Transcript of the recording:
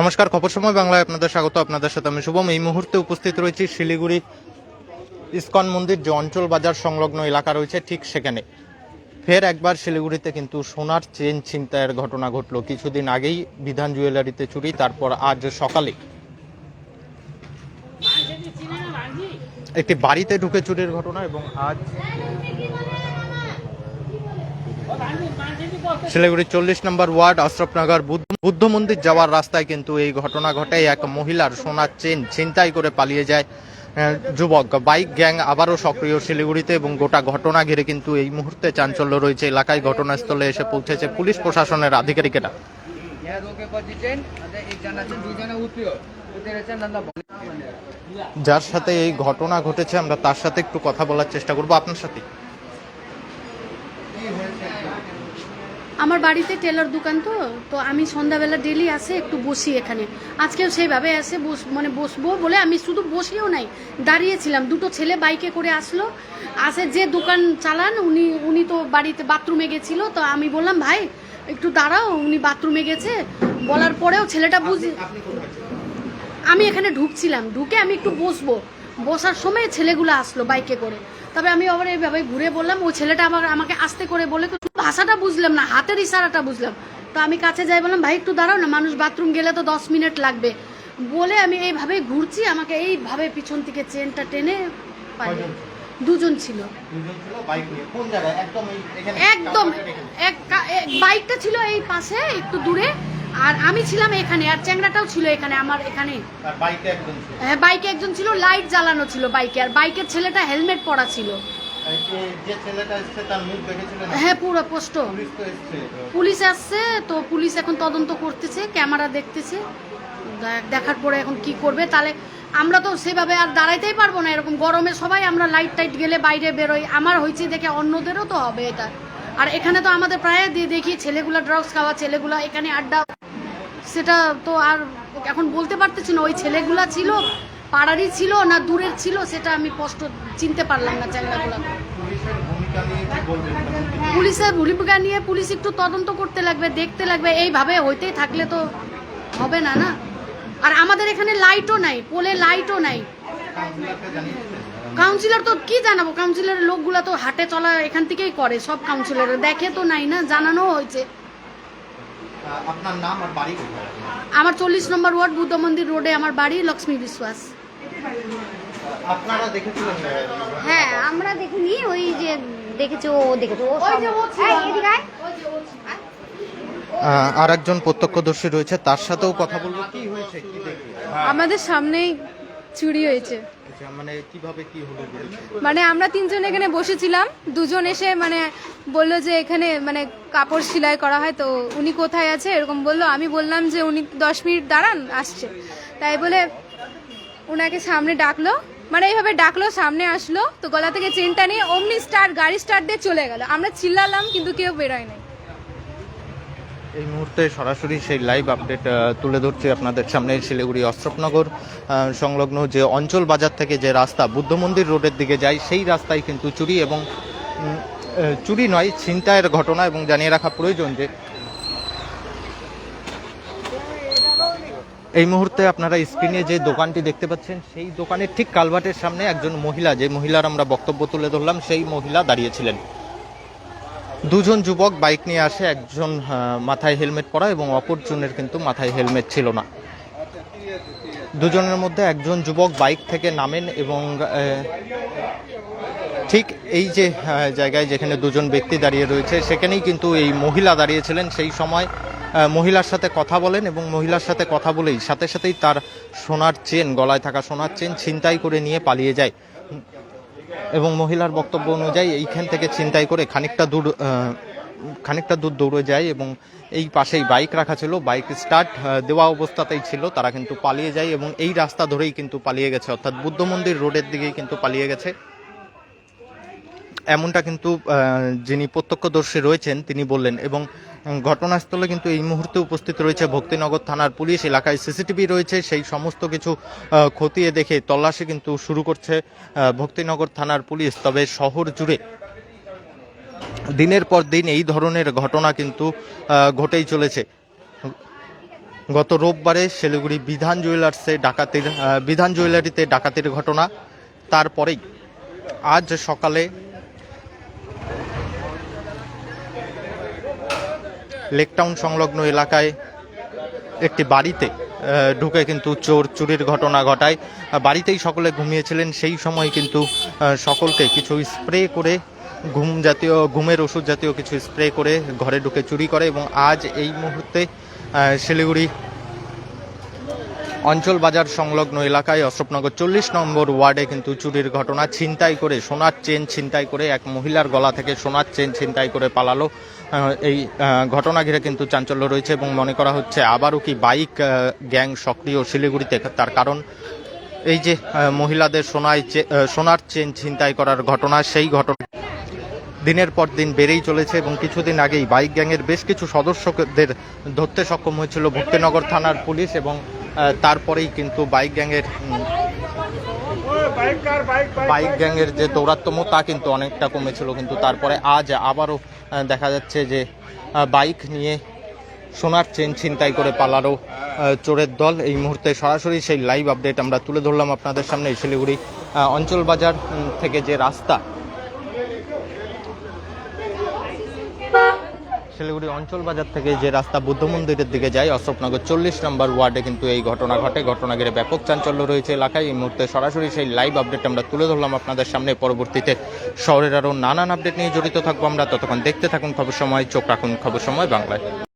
নমস্কার, খবর সময় বাংলায় আপনাদের স্বাগত। আপনাদের সাথে আমি শুভম। এই মুহূর্তে উপস্থিত রয়েছি শিলিগুড়ি ইস্কন মন্দির যে অঞ্চল বাজার সংলগ্ন এলাকা রয়েছে, ঠিক সেখানে। ফের একবার শিলিগুড়িতে কিন্তু সোনার চেন ছিনতাইয়ের ঘটনা ঘটলো। কিছুদিন আগেই বিধান জুয়েলারিতে চুরি, তারপর আজ সকালে একটি বাড়িতে ঢুকে চুরির ঘটনা এবং আজ শিলিগুড়ি চল্লিশ নম্বর ওয়ার্ড আশ্রফনগর বুদ্ধ মন্দির যাওয়ার রাস্তায় কিন্তু এই ঘটনা ঘটে। এক মহিলার সোনার চেন ছিনতাই করে পালিয়ে যায় যুবক। বাইক গ্যাং আবারও সক্রিয় শিলিগুড়িতে এবং গোটা ঘটনা ঘিরে কিন্তু এই মুহূর্তে চাঞ্চল্য রয়েছে। এলাকায় ঘটনাস্থলে এসে পৌঁছেছে পুলিশ প্রশাসনের আধিকারিকেরা। যার সাথে এই ঘটনা ঘটেছে, আমরা তার সাথে একটু কথা বলার চেষ্টা করব। আপনার সাথে? আমার বাড়িতে টেলার দোকান তো তো আমি সন্ধ্যাবেলা ডেলি আসে একটু বসি এখানে। আজকেও সেইভাবে এসে বস মানে বসবো বলে আমি শুধু বসিও নাই দাঁড়িয়েছিলাম। দুটো ছেলে বাইকে করে আসলো আসে যে দোকান চালান উনি উনি তো বাড়িতে বাথরুমে গেছিল তো আমি বললাম ভাই একটু দাঁড়াও উনি বাথরুমে গেছে। বলার পরেও ছেলেটা বুঝ আমি এখানে ঢুকছিলাম ঢুকে আমি একটু বসবো। বসার সময় ছেলেগুলো আসলো বাইকে করে। তবে আমি আবার এইভাবে ঘুরে বললাম ও ছেলেটা আবার আমাকে আস্তে করে বলে ভাষাটা বুঝলাম না হাতের ইশারাটা বুঝলাম। তো আমি কাছে যাই বললাম ভাই একটু দাঁড়াও না মানুষ বাথরুম গেলে তো দশ মিনিট লাগবে। বলে আমি এইভাবে ঘুরছি আমাকে এইভাবে পিছন থেকে চেনটা টেনে পালিয়ে দুজন ছিল। একদম এক- বাইকটা ছিল এই পাশে একটু দূরে। আর আমি ছিলাম এখানে আর চ্যাংড়াটাও ছিল এখানে আমার এখানে। হ্যাঁ বাইকে একজন ছিল লাইট জ্বালানো ছিল বাইকে আর বাইকের ছেলেটা হেলমেট পরা ছিল। হ্যাঁ পুরো এসছে। পুলিশ আসছে তো পুলিশ এখন তদন্ত করতেছে ক্যামেরা দেখতেছে। দেখার পরে এখন কি করবে তাহলে আমরা তো সেভাবে আর দাঁড়াইতেই পারব না এরকম গরমে সবাই আমরা লাইট টাইট গেলে বাইরে বেরোই। আমার হয়েছে দেখে অন্যদেরও তো হবে এটা। আর এখানে তো আমাদের প্রায় দেখি ছেলেগুলো ড্রাগস খাওয়া, ছেলেগুলা এখানে আড্ডা। সেটা তো আর এখন বলতে পারতেছি না, ওই ছেলেগুলা ছিল, পাড়ারই ছিল না দূরের ছিল, সেটা আমি স্পষ্ট চিনতে পারলাম না নিয়ে পুলিশের ভূমিকা নিয়ে পুলিশ একটু তদন্ত করতে লাগবে, দেখতে লাগবে, এইভাবে হইতেই থাকলে তো হবে না না? আর আমাদের এখানে লাইটও নাই পোলে লাইটও নাই। কাউন্সিলর তো কি জানাব? কাউন্সিলরের লোকগুলা তো হাটে চলা এখান থেকেই করে সব কাউন্সিলর দেখে তো নাই না জানানো হয়েছে। আপনার নাম আর বাড়ি কোথায়? আমার চল্লিশ নম্বর ওয়ার্ড বুদ্ধ মন্দির রোডে আমার বাড়ি লক্ষ্মী বিশ্বাস। আপনারা দেখেছিলেন হ্যাঁ আমরা দেখিনি। ওই যে দেখেছে ও দেখেছে ও ওই যে ও ছিল। এই, এদিকে আয়। আর একজন প্রত্যক্ষদর্শী রয়েছে তার সাথেও কথা বলব। কি হয়েছে কি দেখে আমাদের সামনেই চুরি হয়েছে। আচ্ছা, মানে কীভাবে কি হলো মানে আমরা তিনজন এখানে বসেছিলাম দুজন এসে মানে বলল যে এখানে মানে কাপড় সেলাই করা হয় তো উনি কোথায় আছে? এরকম বলল আমি বললাম যে উনি দশ মিনিট দাঁড়ান আসছে। তাই বলে ওনাকে সামনে ডাকলো মানে এইভাবে ডাকলো সামনে আসলো তো গলা থেকে চেনটা নিয়ে অমনি স্টার্ট গাড়ি স্টার্ট দিয়ে চলে গেল। আমরা চিল্লালাম কিন্তু কেউ বেরোয় নাই এই মুহূর্তে সরাসরি সেই লাইভ আপডেট তুলে ধরছি আপনাদের সামনে শিলিগুড়ি অস্ত্রপনগর সংলগ্ন যে অঞ্চল বাজার থেকে যে রাস্তা বুদ্ধ মন্দির রোডের দিকে যায়, সেই রাস্তায় কিন্তু চুরি এবং চুরি নয়, ছিনতাইয়ের ঘটনা এবং জানিয়ে রাখা প্রয়োজন যে এই মুহূর্তে আপনারা স্ক্রিনে যে দোকানটি দেখতে পাচ্ছেন, সেই দোকানের ঠিক কালভার্টের সামনে একজন মহিলা, যে মহিলার আমরা বক্তব্য তুলে ধরলাম, সেই মহিলা দাঁড়িয়েছিলেন দুজন যুবক বাইক নিয়ে আসে, একজন মাথায় হেলমেট পরা এবং অপরজনের কিন্তু মাথায় হেলমেট ছিল না। দুজনের মধ্যে একজন যুবক বাইক থেকে নামেন এবং ঠিক এই যে জায়গায় যেখানে দুজন ব্যক্তি দাঁড়িয়ে রয়েছে, সেখানেই কিন্তু এই মহিলা দাঁড়িয়েছিলেন। সেই সময় মহিলার সাথে কথা বলেন এবং মহিলার সাথে কথা বলেই সাথে সাথেই তার সোনার চেন, গলায় থাকা সোনার চেন ছিনতাই করে নিয়ে পালিয়ে যায়। এবং মহিলার বক্তব্য অনুযায়ী এইখান থেকে ছিনতাই করে খানিকটা দূর খানিকটা দূর দৌড়ে যায় এবং এই পাশেই বাইক রাখা ছিল, বাইক স্টার্ট দেওয়া অবস্থাতেই ছিল, তারা কিন্তু পালিয়ে যায় এবং এই রাস্তা ধরেই কিন্তু পালিয়ে গেছে। অর্থাৎ বুদ্ধ মন্দির রোডের দিকেই কিন্তু পালিয়ে গেছে। এমনটা কিন্তু যিনি প্রত্যক্ষদর্শী রয়েছেন তিনি বললেন এবং ঘটনাস্থলে কিন্তু এই মুহূর্তে উপস্থিত রয়েছে ভক্তিনগর থানার পুলিশ, এলাকায় সিসিটিভি রয়েছে, সেই সমস্ত কিছু খতিয়ে দেখে তল্লাশি কিন্তু শুরু করছে ভক্তিনগর থানার পুলিশ। তবে শহর জুড়ে দিনের পর দিন এই ধরনের ঘটনা কিন্তু ঘটেই চলেছে। গত রোববারে শিলিগুড়ি বিধান জুয়েলার্সে ডাকাতির বিধান জুয়েলারিতে ডাকাতির ঘটনা, তারপরেই আজ সকালে লেকটাউন সংলগ্ন এলাকায় একটি বাড়িতে ঢুকে কিন্তু চোর চুরির ঘটনা ঘটায়। বাড়িতেই সকলে ঘুমিয়েছিলেন। সেই সময় কিন্তু সকলকে কিছু স্প্রে করে, ঘুম জাতীয়, ঘুমের ওষুধ জাতীয় কিছু স্প্রে করে ঘরে ঢুকে চুরি করে এবং আজ এই মুহূর্তে শিলিগুড়ি অঞ্চল বাজার সংলগ্ন এলাকায় অশোকনগর চল্লিশ নম্বর ওয়ার্ডে কিন্তু চুরির ঘটনা, ছিনতাই করে, সোনার চেন ছিনতাই করে এক মহিলার গলা থেকে সোনার চেন ছিনতাই করে পালালো। এই ঘটনা ঘিরে কিন্তু চাঞ্চল্য রয়েছে এবং মনে করা হচ্ছে আবারও কি বাইক গ্যাং সক্রিয় শিলিগুড়িতে তার কারণ। এই যে মহিলাদের সোনায় সোনার চেন ছিনতাই করার ঘটনা, সেই ঘটনা দিনের পর দিন বেড়েই চলেছে এবং কিছুদিন আগেই বাইক গ্যাংয়ের বেশ কিছু সদস্যদের ধরতে সক্ষম হয়েছিল ভক্তিনগর থানার পুলিশ এবং তারপরেই কিন্তু বাইক গ্যাংয়ের বাইক গ্যাংয়ের যে দৌরাত্ম্য, তা কিন্তু অনেকটা কমেছিল। কিন্তু তারপরে আজ আবারও দেখা যাচ্ছে যে বাইক নিয়ে সোনার চেন ছিনতাই করে পালারও চোরের দল। এই মুহূর্তে সরাসরি সেই লাইভ আপডেট আমরা তুলে ধরলাম আপনাদের সামনে। শিলিগুড়ি অঞ্চল বাজার থেকে যে রাস্তা শিলিগুড়ি অঞ্চল বাজার থেকে যে রাস্তা বুদ্ধ মন্দিরের দিকে যায়, অশোকনগর চল্লিশ নম্বর ওয়ার্ডে কিন্তু এই ঘটনা ঘটে। ঘটনা ঘিরে ব্যাপক চাঞ্চল্য রয়েছে এলাকায়। এই মুহূর্তে সরাসরি সেই লাইভ আপডেট আমরা তুলে ধরলাম আপনাদের সামনে। পরবর্তীতে শহরের আরও নানান আপডেট নিয়ে জড়িত থাকব আমরা। ততক্ষণ দেখতে থাকুন খবর সময়, চোখ রাখুন খবর সময় বাংলায়।